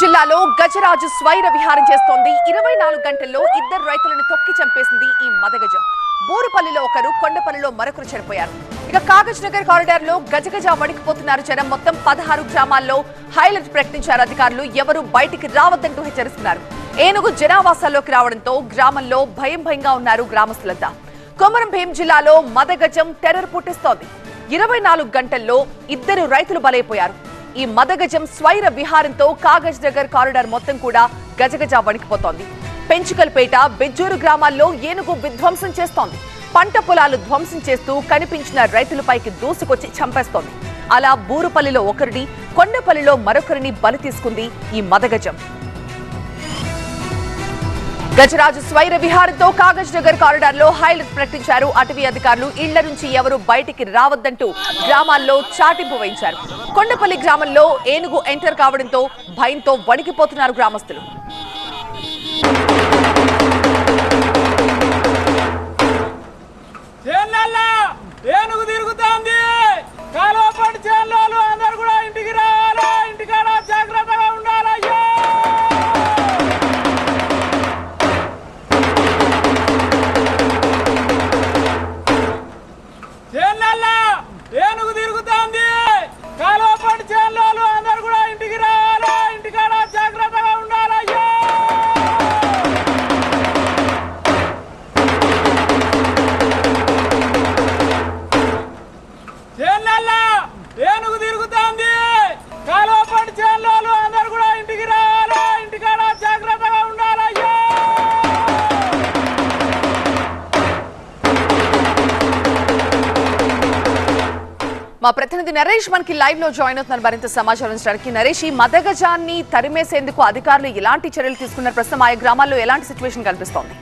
జిల్లాలో గజరాజు స్వైర విహారం చేస్తోంది. ఇరవై నాలుగు గంటల్లో ఇద్దరు రైతులను తొక్కి చంపేసింది ఈ మదగజం. బూరుపల్లిలో ఒకరు కొండపల్లిలో మరొకరు చనిపోయారు ఇక కాగజ్ నగర్ కారిడార్లో గజగజ వణికిపోతున్నారు జనం. మొత్తం పదహారు గ్రామాల్లో హైలైట్ ప్రకటించారు అధికారులు. ఎవరు బయటికి రావద్దంటూ హెచ్చరిస్తున్నారు. ఏనుగు జనావాసాల్లోకి రావడంతో గ్రామంలో భయం భయంగా ఉన్నారు గ్రామస్తులంతా. కొమరం భీం జిల్లాలో మదగజం టెర్రర్ పుట్టిస్తోంది. ఇరవై నాలుగు గంటల్లో ఇద్దరు రైతులు బలైపోయారు. ఈ మదగజం స్వైర విహారంతో కాగజ్ నగర్ కారిడార్ మొత్తం కూడా గజగజ వణికిపోతోంది. పెంచుకల్పేట బెజ్జూరు గ్రామాల్లో ఏనుగు విధ్వంసం చేస్తోంది. పంట పొలాలు ధ్వంసం చేస్తూ కనిపించిన రైతులపైకి దూసుకొచ్చి చంపేస్తోంది. అలా బూరుపల్లిలో ఒకరిని కొండపల్లిలో మరొకరిని బలి తీసుకుంది ఈ మదగజం. గజరాజు స్వైర విహారంతో కాగజ్ నగర్ కారిడార్లో హైలైట్ ప్రకటించారు. అటవీ అధికారులు ఇళ్ళ నుంచి ఎవరు బయటికి రావద్దంటూ గ్రామాల్లో చాటింపు వహించారు కొండపల్లి గ్రామంలో ఏనుగు ఎంటర్ కావడంతో భయంతో వణికిపోతున్నారు గ్రామస్తులు. మా ప్రతినిధి నరేష్ మనకి లైవ్లో జాయిన్ అవుతున్నారు మరింత సమాచారం ఇచ్చడానికి నరేష్ ఈ మదగజాన్ని తరిమేసేందుకు అధికారులు ఎలాంటి చర్యలు తీసుకున్నారు? ప్రస్తుతం ఆయా గ్రామాల్లో ఎలాంటి సిచ్యువేషన్ కనిపిస్తోంది?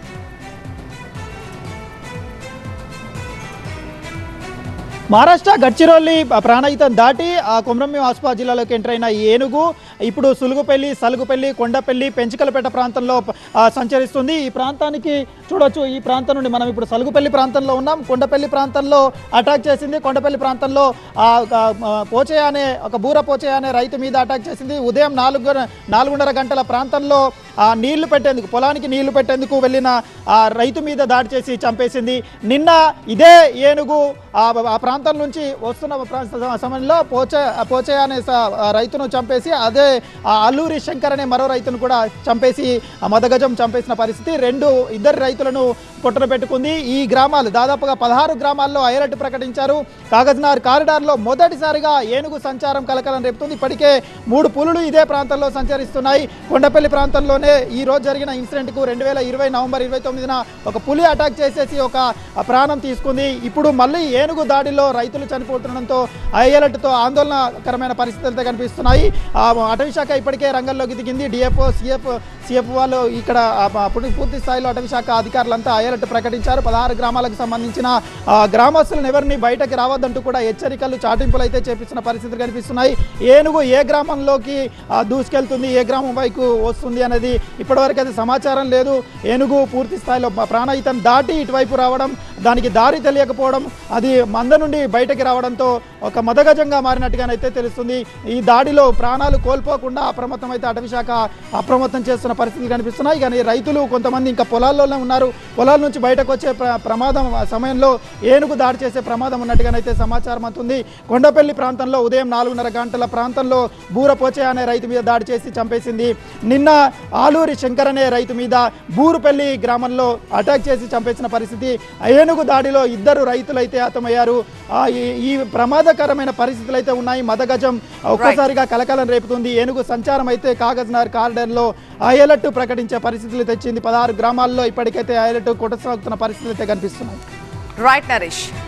మహారాష్ట్ర గడ్చిరోలి ప్రాణహితం దాటి ఆ కొమరంభీం ఆసిఫాబాద్ జిల్లాలోకి ఎంటర్ అయిన ఈ ఏనుగు ఇప్పుడు సులుగుపల్లి సలుగుపల్లి కొండపల్లి పెంచికలపేట ప్రాంతంలో సంచరిస్తుంది. ఈ ప్రాంతానికి చూడొచ్చు ఈ ప్రాంతం నుండి మనం ఇప్పుడు సలుగుపల్లి ప్రాంతంలో ఉన్నాం. కొండపల్లి ప్రాంతంలో అటాక్ చేసింది. కొండపల్లి ప్రాంతంలో ఆ, ఒక, అనే ఒక బూర పోచయ్య అనే రైతు మీద అటాక్ చేసింది. ఉదయం నాలుగు నాలుగున్నర గంటల ప్రాంతంలో ఆ నీళ్ళు పెట్టేందుకు పొలానికి నీళ్ళు పెట్టేందుకు వెళ్ళిన ఆ రైతు మీద దాడి చేసి చంపేసింది. నిన్న ఇదే ఏనుగు ఆ ఆ ప్రాంతం నుంచి వస్తున్న సమయంలో పోచ పోచయ్య అనే రైతును చంపేసి అదే ఆ అల్లూరి శంకర్ అనే మరో రైతును కూడా చంపేసి ఆ మదగజం చంపేసిన పరిస్థితి రెండు ఇద్దరు రైతులను పొట్టన పెట్టుకుంది. ఈ గ్రామాలు దాదాపుగా పదహారు గ్రామాల్లో అలర్ట్ ప్రకటించారు. కాగజ్నార్ కారిడార్లో మొదటిసారిగా ఏనుగు సంచారం కలకలం రేపుతుంది. ఇప్పటికే మూడు పులులు ఇదే ప్రాంతంలో సంచరిస్తున్నాయి. కొండపల్లి ప్రాంతంలోనే ఈ రోజు జరిగిన ఇన్సిడెంట్కు రెండు వేల ఇరవై నవంబర్ ఇరవై తొమ్మిదిన ఒక పులి అటాక్ చేసేసి ఒక ప్రాణం తీసుకుంది. ఇప్పుడు మళ్ళీ ఏనుగు దాడిలో రైతులు చనిపోతుండడంతో అలర్ట్తో ఆందోళనకరమైన పరిస్థితులు కనిపిస్తున్నాయి. అటవీశాఖ ఇప్పటికే రంగంలోకి దిగింది. డిఎఫ్ఓ సిఎఫ్ సిఎఫ్ వాళ్ళు ఇక్కడ పూర్తి స్థాయిలో అటవీశాఖ అధికారులంతా అలర్ట్ ప్రకటించారు. పదహారు గ్రామాలకు సంబంధించిన గ్రామస్తులను ఎవరిని బయటకు రావద్దంటూ కూడా హెచ్చరికలు చాటింపులు అయితే చేపిస్తున్న పరిస్థితులు కనిపిస్తున్నాయి. ఏనుగు ఏ గ్రామంలోకి దూసుకెళ్తుంది? ఏ గ్రామం వైపు వస్తుంది అనేది ఇప్పటివరకు అయితే సమాచారం లేదు. ఏనుగు పూర్తి స్థాయిలో ప్రాణాయితం ప్రాణహితం దాటి ఇటువైపు రావడం దానికి దారి తెలియకపోవడం అది మంద నుండి బయటకి రావడంతో ఒక మదగజంగా మారినట్టుగానైతే తెలుస్తుంది. ఈ దాడిలో ప్రాణాలు కోల్పోకుండా అప్రమత్తం అయితే అటవీశాఖ అప్రమత్తం చేస్తున్న పరిస్థితులు కనిపిస్తున్నాయి. కానీ రైతులు కొంతమంది ఇంకా పొలాల్లోనే ఉన్నారు. పొలాల నుంచి బయటకు వచ్చే ప్ర- ప్రమాదం సమయంలో ఏనుగు దాడి చేసే ప్రమాదం ఉన్నట్టుగానైతే సమాచారం అవుతుంది కొండపల్లి ప్రాంతంలో ఉదయం నాలుగున్నర గంటల ప్రాంతంలో బూరపోచే అనే రైతు మీద దాడి చేసి చంపేసింది. నిన్న ఆలూరి శంకర్ అనే రైతు మీద బూరుపల్లి గ్రామంలో అటాక్ చేసి చంపేసిన పరిస్థితి. ఆ ఏనుగు దాడిలో ఇద్దరు రైతులైతే హతమయ్యారు. ఈ- ప్రమాదకరమైన పరిస్థితులు అయితే ఉన్నాయి. మదగజం ఒక్కసారిగా కలకలం రేపుతుంది. ఏనుగు సంచారం అయితే కాగజ్నగర్ కారిడార్లో అలర్ట్ ప్రకటించే పరిస్థితులు తెచ్చింది. పదహారు గ్రామాల్లో ఇప్పటికైతే అలర్ట్ కొనసాగుతున్న పరిస్థితులు అయితే కనిపిస్తున్నాయి. రైట్ నరేష్